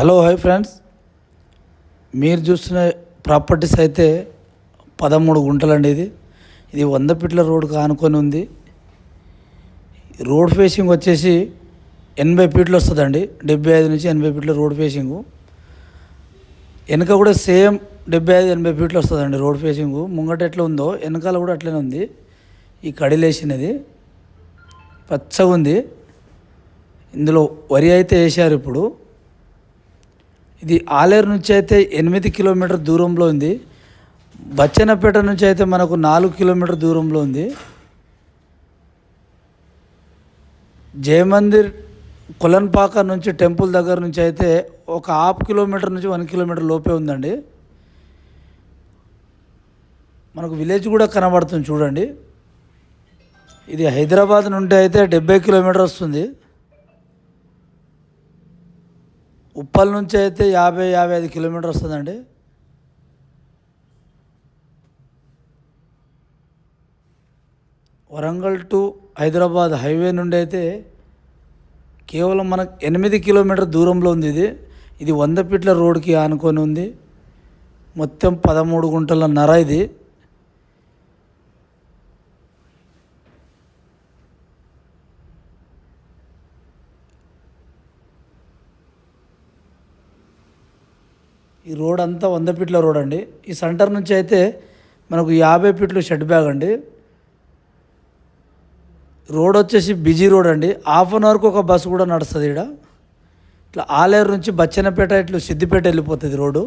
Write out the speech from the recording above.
Hello hi friends. మీరు చూస్తున్న properties అయితే పదమూడు గుంటలండి ఇది. ఇది వంద ఫీట్ల రోడ్కు ఆనుకొని ఉంది. రోడ్ ఫేసింగ్ వచ్చేసి ఎనభై ఫీట్లు వస్తుందండి. డెబ్బై ఐదు నుంచి ఎనభై ఫీట్ల రోడ్ ఫేసింగు. వెనక కూడా సేమ్ డెబ్బై ఐదు ఎనభై ఫీట్లు వస్తుందండి రోడ్ ఫేసింగు. ముంగట ఎట్లా ఉందో వెనకాల కూడా అట్లనే ఉంది. ఈ కడిలేసినది పచ్చగా ఉంది ఇందులో వరి అయితే వేసారు ఇప్పుడు. ఇది ఆలేరు నుంచి అయితే ఎనిమిది కిలోమీటర్ దూరంలో ఉంది. బచ్చన్నపేట నుంచి అయితే మనకు నాలుగు కిలోమీటర్ దూరంలో ఉంది. జయమందిర్ కులన్పాక నుంచి టెంపుల్ దగ్గర నుంచి అయితే ఒక హాఫ్ కిలోమీటర్ నుంచి వన్ కిలోమీటర్ లోపే ఉందండి. మనకు విలేజ్ కూడా కనబడుతుంది చూడండి. ఇది హైదరాబాద్ నుండి అయితే డెబ్బై కిలోమీటర్ వస్తుంది. ఉప్పల్ నుంచి అయితే యాభై యాభై ఐదు కిలోమీటర్ వస్తుందండి. వరంగల్ టు హైదరాబాద్ హైవే నుండి అయితే కేవలం మనకు ఎనిమిది కిలోమీటర్ దూరంలో ఉంది ఇది. ఇది వంద ఫీట్ల రోడ్కి ఆనుకొని ఉంది. మొత్తం పదమూడు గుంటల నర ఇది. ఈ రోడ్ అంతా వంద ఫీట్ల రోడ్ అండి. ఈ సెంటర్ నుంచి అయితే మనకు యాభై ఫీట్లు షెడ్ బ్యాగ్ అండి. రోడ్ వచ్చేసి బిజీ రోడ్ అండి. హాఫ్ అన్ అవర్కి ఒక బస్సు కూడా నడుస్తుంది ఇక్కడ ఇట్లా ఆలేరు నుంచి బచ్చెనపేట ఇట్లా సిద్దిపేట వెళ్ళిపోతుంది రోడ్డు.